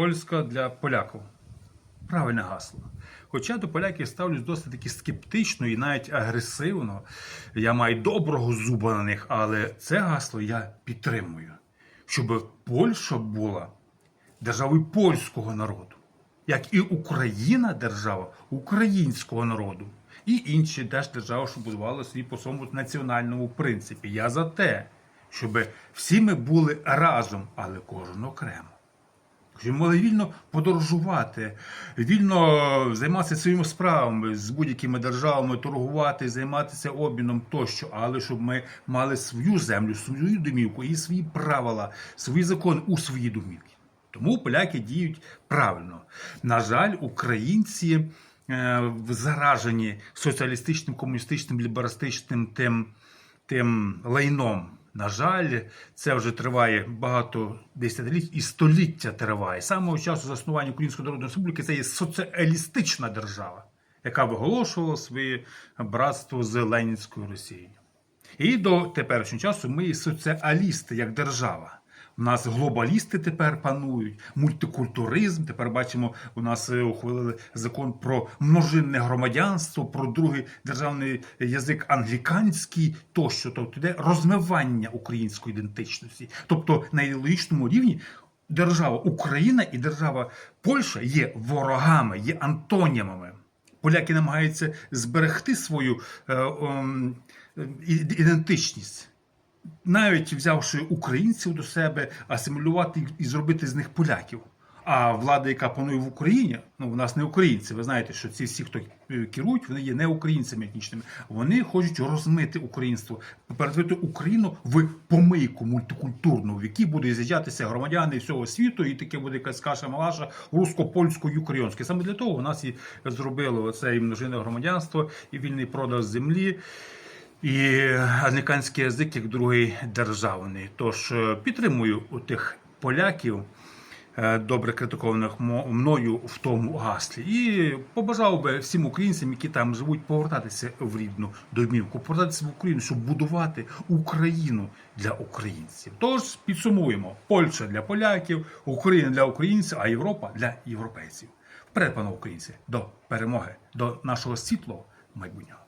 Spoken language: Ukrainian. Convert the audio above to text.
Польська для поляків. Правильне гасло. Хоча до поляків ставлюсь досить таки скептично і навіть агресивно. Я маю доброго зуба на них, але це гасло я підтримую. Щоб Польща була державою польського народу, як і Україна держава українського народу, і інші теж держави, що будували свій по своєму національному принципі. Я за те, щоб всі ми були разом, але кожен окремо. Щоб могли вільно подорожувати, вільно займатися своїми справами з будь-якими державами, торгувати, займатися обміном тощо, але щоб ми мали свою землю, свою домівку і свої правила, свої закони у свої домівки. Тому поляки діють правильно. На жаль, українці е, заражені соціалістичним, комуністичним, ліберастичним тим, тим лайном. На жаль, це вже триває багато десятиліть і століття триває. Самого часу заснування Української Народної Республіки це є соціалістична держава, яка виголошувала своє братство з Ленінською Росією. І до теперішнього часу ми соціалісти як держава. У нас глобалісти тепер панують, мультикультуризм. Тепер бачимо, у нас е, ухвалили закон про множинне громадянство, про другий державний язик англіканський тощо. Тобто йде розмивання української ідентичності. Тобто на ідеологічному рівні держава Україна і держава Польща є ворогами, є антонімами. Поляки намагаються зберегти свою е, і- ідентичність навіть взявши українців до себе, асимілювати і зробити з них поляків. А влада, яка панує в Україні, ну в нас не українці. Ви знаєте, що ці всі, хто керують, вони є не українцями етнічними. Вони хочуть розмити українство, перетворити Україну в помийку мультикультурну, в якій будуть з'їжджатися громадяни всього світу, і таке буде якась каша малаша русько-польсько-українське. Саме для того у нас і зробили оце і множинне громадянство, і вільний продаж землі. І англіканський язик як другий державний. Тож е, підтримую у тих поляків, е, добре критикованих мною в тому гаслі. І побажав би всім українцям, які там живуть, повертатися в рідну домівку, повертатися в Україну, щоб будувати Україну для українців. Тож підсумуємо: Польща для поляків, Україна для українців, а Європа для європейців. Вперед, пане українці, до перемоги, до нашого світлого майбутнього.